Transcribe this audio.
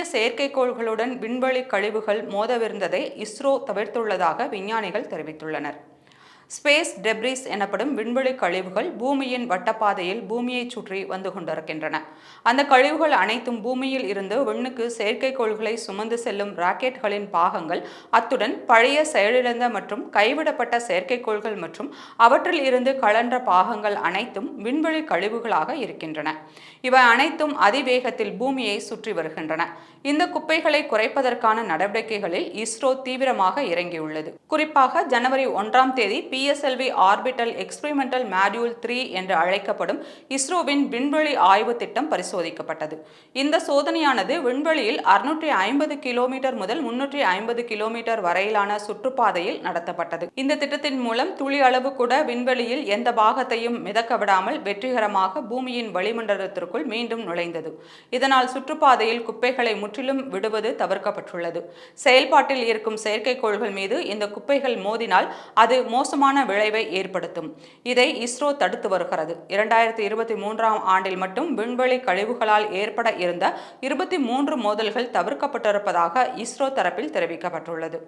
இந்திய செயற்கைக்கோள்களுடன் விண்வெளி கழிவுகள் மோதவிருந்ததை இஸ்ரோ தவிர்த்துள்ளதாக விஞ்ஞானிகள் தெரிவித்துள்ளனர். ஸ்பேஸ் டெப்ரிஸ் எனப்படும் விண்வெளி கழிவுகள் பூமியின் வட்டப்பாதையில் பூமியை சுற்றி வந்து கொண்டிருக்கின்றன. அந்த கழிவுகள் அனைத்தும் பூமியில் இருந்து விண்ணுக்கு செயற்கைக்கோள்களை சுமந்து செல்லும் ராக்கெட்களின் பாகங்கள். அத்துடன் பழைய செயலிழந்த மற்றும் கைவிடப்பட்ட செயற்கைக்கோள்கள் மற்றும் அவற்றில் இருந்து கலன்ற பாகங்கள் அனைத்தும் விண்வெளி கழிவுகளாக இருக்கின்றன. இவை அனைத்தும் அதிவேகத்தில் பூமியை சுற்றி வருகின்றன. இந்த குப்பைகளை குறைப்பதற்கான நடவடிக்கைகளில் இஸ்ரோ தீவிரமாக இறங்கியுள்ளது. குறிப்பாக ஜனவரி ஒன்றாம் தேதி PSLV orbital experimental module three என்று அழைக்கப்படும் இஸ்ரோவின் விண்வெளி ஆய்வு திட்டம் பரிசோதிக்கப்பட்டது. இந்த சோதனையானது விண்வெளியில் அறுநூற்றி ஐம்பது கிலோமீட்டர் முதல் முன்னூற்றி ஐம்பது கிலோமீட்டர் வரையிலான சுற்றுப்பாதையில் நடத்தப்பட்டது. இந்த திட்டத்தின் மூலம் துளி அளவு கூட விண்வெளியில் எந்த பாகத்தையும் மிதக்க விடாமல் வெற்றிகரமாக பூமியின் வளிமண்டலத்திற்குள் மீண்டும் நுழைந்தது. இதனால் சுற்றுப்பாதையில் குப்பைகளை முற்றிலும் விடுவது தவிர்க்கப்பட்டுள்ளது. செயல்பாட்டில் இருக்கும் செயற்கைக்கோள்கள் மீது இந்த குப்பைகள் மோதினால் அது மோசமான மோசமான விளைவை ஏற்படுத்தும். இதை இஸ்ரோ தடுத்து வருகிறது. இரண்டாயிரத்தி இருபத்தி மூன்றாம் ஆண்டில் மட்டும் விண்வெளி கழிவுகளால் ஏற்பட இருந்த இருபத்தி மூன்று மோதல்கள் தவிர்க்கப்பட்டிருப்பதாக இஸ்ரோ தரப்பில் தெரிவிக்கப்பட்டுள்ளது.